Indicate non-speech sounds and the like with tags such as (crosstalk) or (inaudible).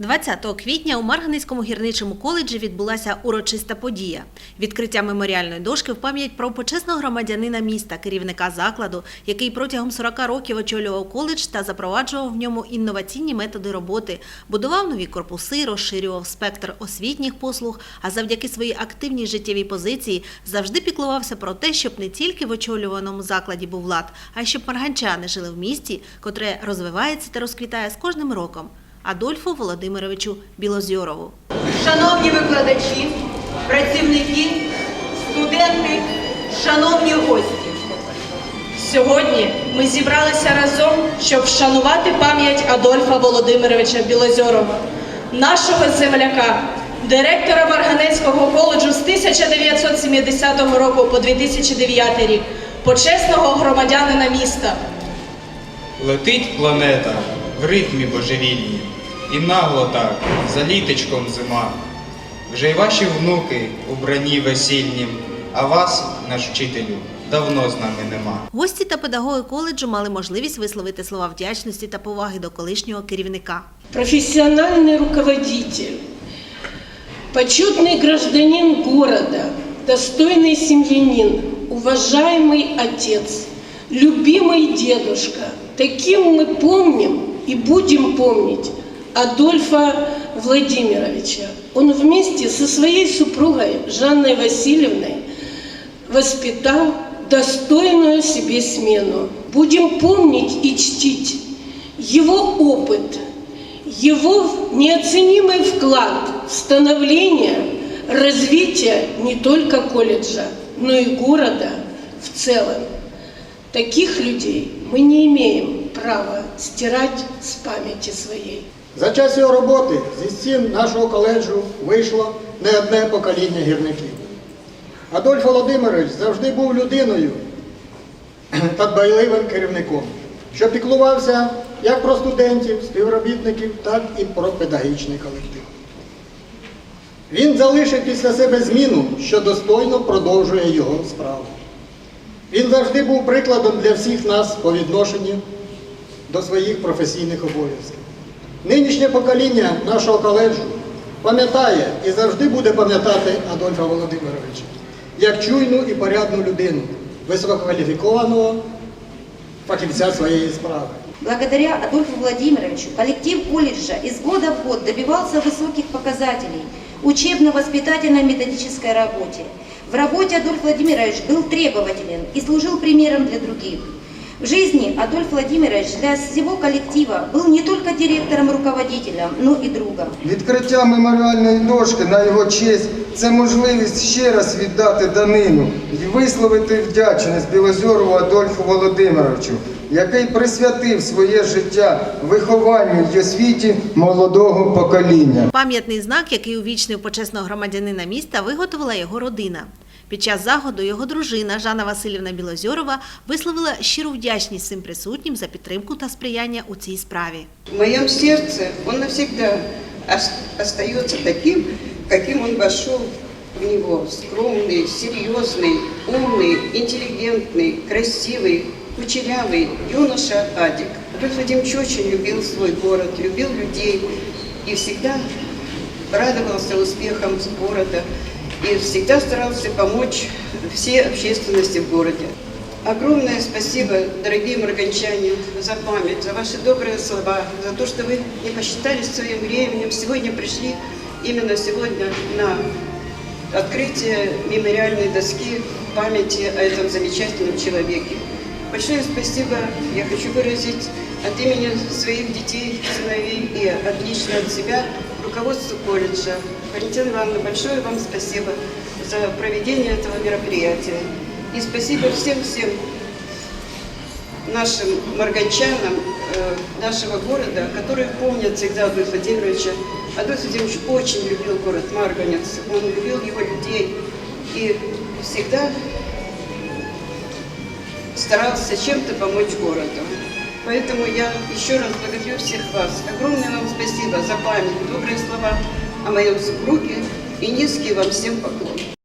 20 квітня у Марганецькому гірничому коледжі відбулася урочиста подія. Відкриття меморіальної дошки в пам'ять про почесного громадянина міста, керівника закладу, який протягом 40 років очолював коледж та запроваджував в ньому інноваційні методи роботи, будував нові корпуси, розширював спектр освітніх послуг, а завдяки своїй активній життєвій позиції завжди піклувався про те, щоб не тільки в очолюваному закладі був лад, а й щоб марганчани жили в місті, котре розвивається та розквітає з кожним роком. Адольфу Володимировичу Білозьорову. Шановні викладачі, працівники, студенти, шановні гості. Сьогодні ми зібралися разом, щоб вшанувати пам'ять Адольфа Володимировича Білозьорова, нашого земляка, директора Марганецького коледжу з 1970 року по 2009 рік, почесного громадянина міста. Летить планета в ритмі божевільні, і нагло так, за літочком зима. Вже й ваші внуки убрані весільнім, а вас, наш вчителю, давно з нами нема. Гості та педагоги коледжу мали можливість висловити слова вдячності та поваги до колишнього керівника. профессиональный руководитель, почетный гражданин города, достойный семьянин, уважаемый отец, любимый дедушка. Таким мы помним и будем помнить Адольфа Владимировича. Он вместе со своей супругой Жанной Васильевной воспитал достойную себе смену. Будем помнить и чтить его опыт, его неоценимый вклад в становление, развитие не только колледжа, но и города в целом. Таких людей мы не имеем права стирать с памяти своей. За час його роботи зі стін нашого коледжу вийшло не одне покоління гірників. Адольф Володимирович завжди був людиною (clears throat) та дбайливим керівником, що піклувався як про студентів, співробітників, так і про педагогічний колектив. Він залишив після себе зміну, що достойно продовжує його справу. Він завжди був прикладом для всіх нас по відношенню до своїх професійних обов'язків. Нинішнє покоління нашого коледжу пам'ятає і завжди буде пам'ятати Адольфа Володимировича як чуйну і порядну людину, висококваліфікованого фахівця своєї справи. Благодаря Адольфу Владимировичу коллектив колледжа из года в год добивался высоких показателей в учебно-воспитательной методической работе. В работе Адольф Владимирович был требователен и служил примером для других. В жизни Адольф Владимирович для всего коллектива был не только директором-руководителем, но и другом. Відкриття меморіальної дошки на його честь це можливість ще раз віддати данину і висловити вдячність Білозорову Адольфу Володимировичу, який присвятив своє життя вихованню й освіті молодого покоління. Пам'ятний знак, який увічнив почесного громадянина міста, виготовила його родина. Під час заходу його дружина Жанна Васильівна Білозьорова висловила щиру вдячність всім присутнім за підтримку та сприяння у цій справі. В моем сердце он навсегда ос- остается таким, каким он вошел в него. Скромный, серьезный, умный, интеллигентный, красивый, кучерявый юноша Адик. Адольф Владимирович очень любил свой город, любил людей и всегда радовался успехам города И всегда старался помочь всей общественности в городе. Огромное спасибо, дорогие марганчане, за память, за ваши добрые слова, за то, что вы не посчитали своим временем, сегодня пришли именно сегодня на открытие мемориальной доски памяти о этом замечательном человеке. Большое спасибо я хочу выразить от имени своих детей, сыновей и от лично от себя руководству колледжа. Валентина Ивановна, большое вам спасибо за проведение этого мероприятия. И спасибо всем-всем нашим марганчанам э, нашего города, которые помнят всегда Адольфа Владимировича. Адольф Владимирович очень любил город Марганец, он любил его людей и всегда старался чем-то помочь городу. Поэтому я еще раз благодарю всех вас. Огромное вам спасибо за память, добрые слова о моем супруге и низкий вам всем поклон.